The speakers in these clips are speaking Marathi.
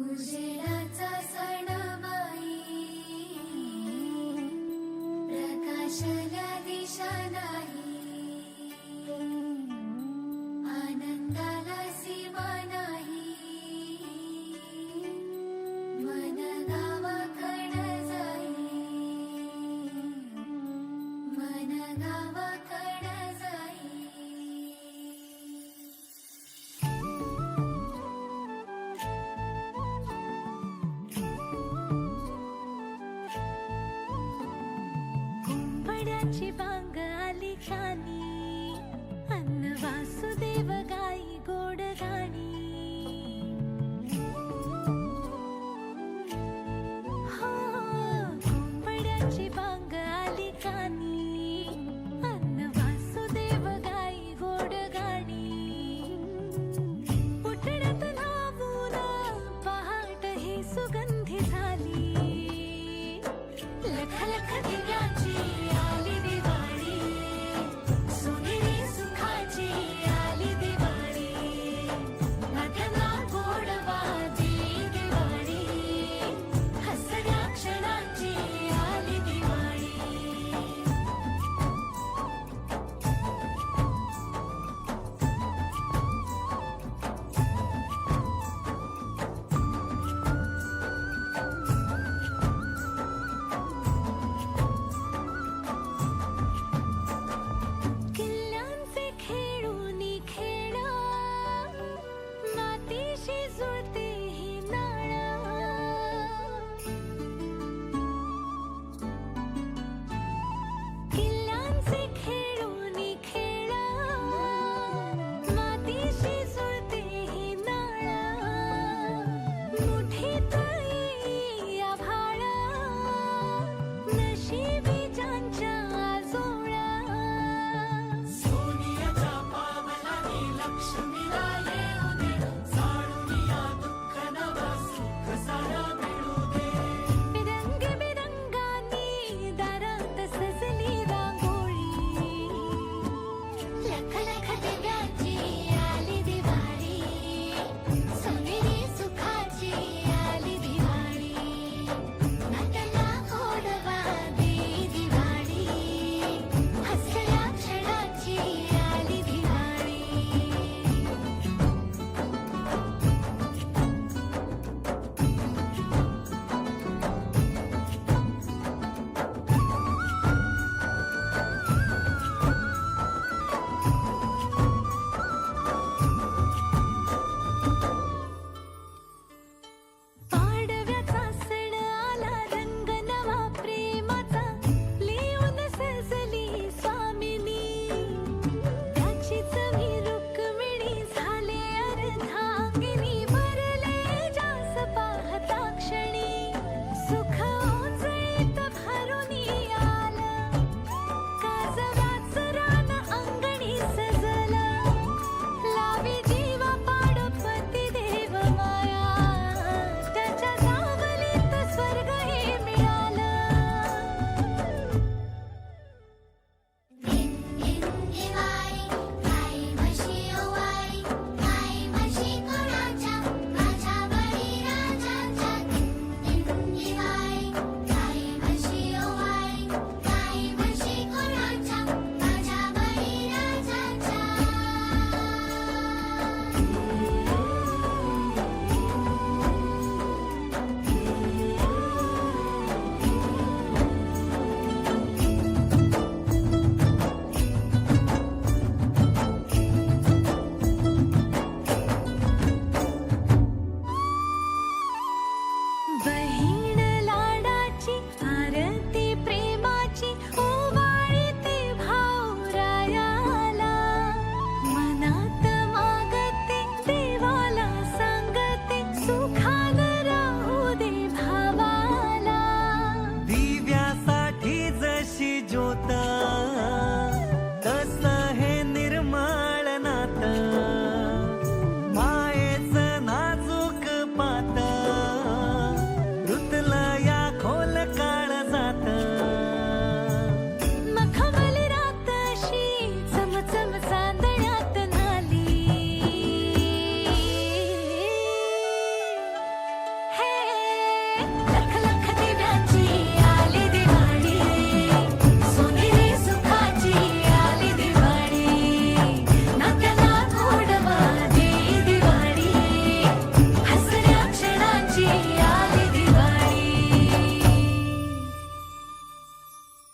उजेडाचा सण कुंभड्याची बांग आली खाली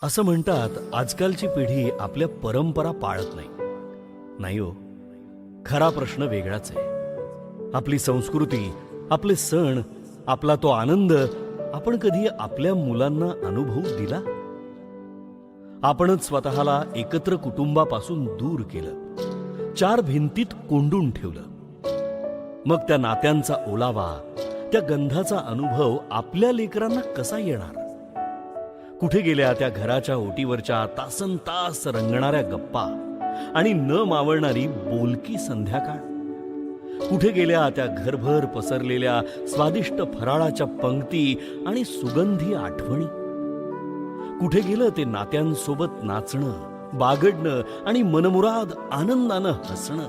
असं म्हणतात आजकालची पिढी आपल्या परंपरा पाळत नाही. नाही हो खरा प्रश्न वेगळाच आहे. आपली संस्कृती आपले सण आपला तो आनंद आपण कधी आपल्या मुलांना अनुभवू दिला? आपणच स्वतःला एकत्र कुटुंबापासून दूर केलं. चार भिंतीत कोंडून ठेवलं. मग त्या नात्यांचा ओलावा त्या गंधाचा अनुभव आपल्या लेकरांना कसा येणार? कुठे गेल्या त्या घराच्या ओटीवरच्या तासन तास रंगणाऱ्या गप्पा आणि न मावळणारी बोलकी संध्याकाळ? कुठे गेल्या त्या घरभर पसरलेल्या स्वादिष्ट फराळाच्या पंक्ती आणि सुगंधी आठवणी? कुठे गेलं ते नात्यांसोबत नाचणं बागडणं आणि मनमुराद आनंदानं हसणं?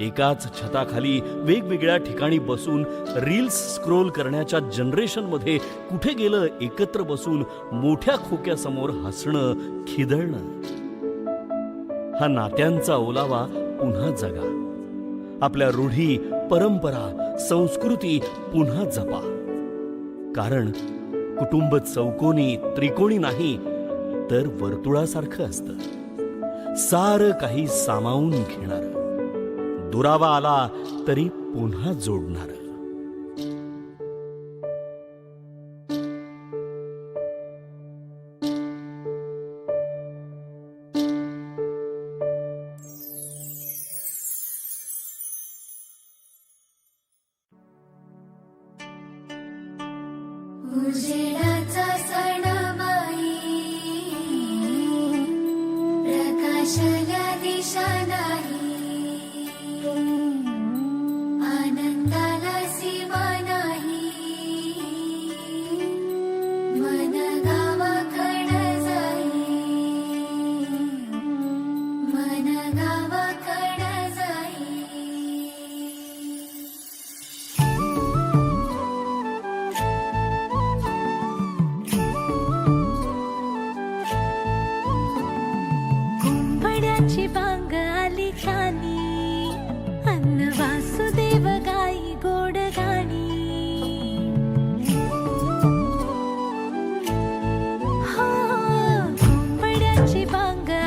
एकाच छताखाली वेगवेगळ्या ठिकाणी बसून रील्स स्क्रोल करण्याच्या जनरेशनमध्ये कुठे गेलं एकत्र बसून मोठ्या खोक्यासमोर हसणं खिदळणं? हा नात्यांचा ओलावा पुन्हा जगा. आपल्या रूढी परंपरा संस्कृती पुन्हा जपा. कारण कुटुंब चौकोनी त्रिकोणी नाही तर वर्तुळासारखं असतं. सारं काही सामावून घेणार. दुरावा आला तरी पुन्हा जोडणार. வாங்க.